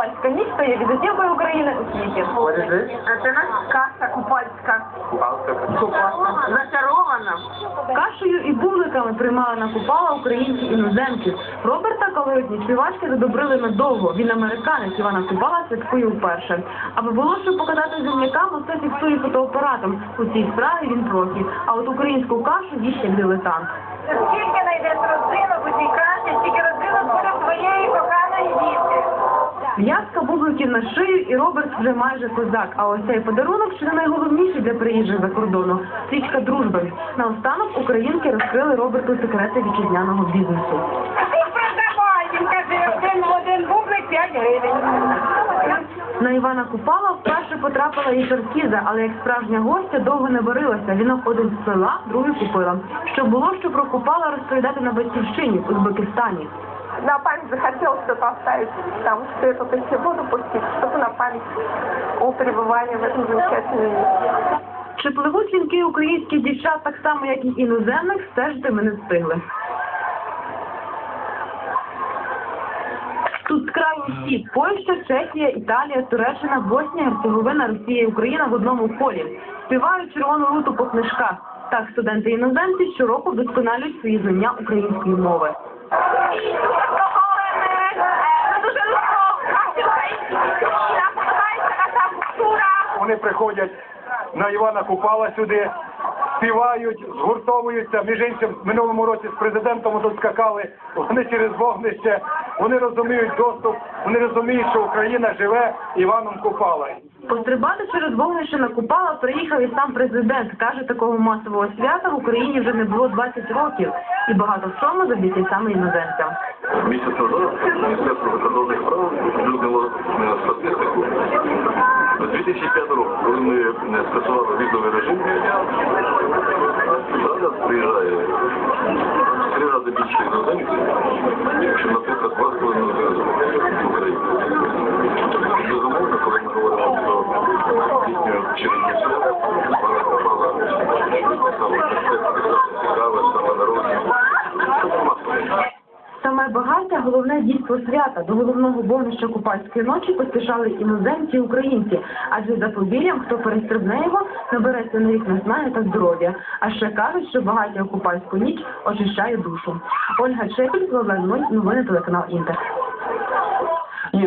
Купальська ніч стає візитівкою України у світі. Це наша каса купальська. Купальська. Зачарована. Кашею і бубликами приймали на Купала українці іноземці. Роберта колоритні співачки задобрили надовго. Він американець Івана Купала святкує вперше. Аби було що показати землякам, усе фіксує фотоапаратом. У цій справі він профі. А от українську кашу їсть як дилетант. Скільки знайдеш родзинок В'язка бубликів на шию і Роберт вже майже козак. А ось цей подарунок ще не найголовніший для приїжджих за кордону. Свічка дружби. Наостанок українки розкрили Роберту секрети вітчизняного бізнесу. Продавай, він каже, один в один бублик 5 гривень. На Івана Купала вперше потрапила і Шаркіза, але як справжня гостя довго не варилася. Він один села, другий купила. Що було, що про Купала розповідати на батьківщині в Узбекистані на память захотел что-то оставить, там, что эту воду пустить, что-то на память о пребывании в этом замечательном месте. Чи пливуть вінки українських дівчат так само, як і іноземних, стежити ми не встигли. Тут з краю всі Польща, Чехія, Італія, Туреччина, Боснія, Герцеговина, Росія і Україна в одному полі. Співають червону руту по книжках. Так студенти іноземці щороку вдосконалюють свої знання української мови. Вони приходять на Івана Купала сюди, співають, згуртовуються. Між іншим, минулому році з президентом тут скакали. Вони через вогнище, вони розуміють доступ, вони розуміють, що Україна живе Іваном Купала. Пострибати через вогнище на Купала приїхав і сам президент. Каже, такого масового свята в Україні вже не було 20 років. І багато в чому завдяки саме іноземцям. Місяць назад Міністерство закордонних справ оприлюднило е, статистику. З 2005 року, коли ми е, скасували візовий режим, зараз приїжджає три рази більше іноземців, ніж, наприклад, два з половиною в Україні. Безумовно, коли ми говоримо про пісню Чернівця, вона попала саме цікаве, саме народне. Саме багаття головне дійство свята. До головного вогнища купальської ночі поспішали іноземці і українці. Адже за повір'ям, хто перестрибне його, набереться нових назнання та здоров'я. А ще кажуть, що багаття купальську ніч очищає душу. Ольга Чепіль, Владлен Нуль, новини телеканал Інтер.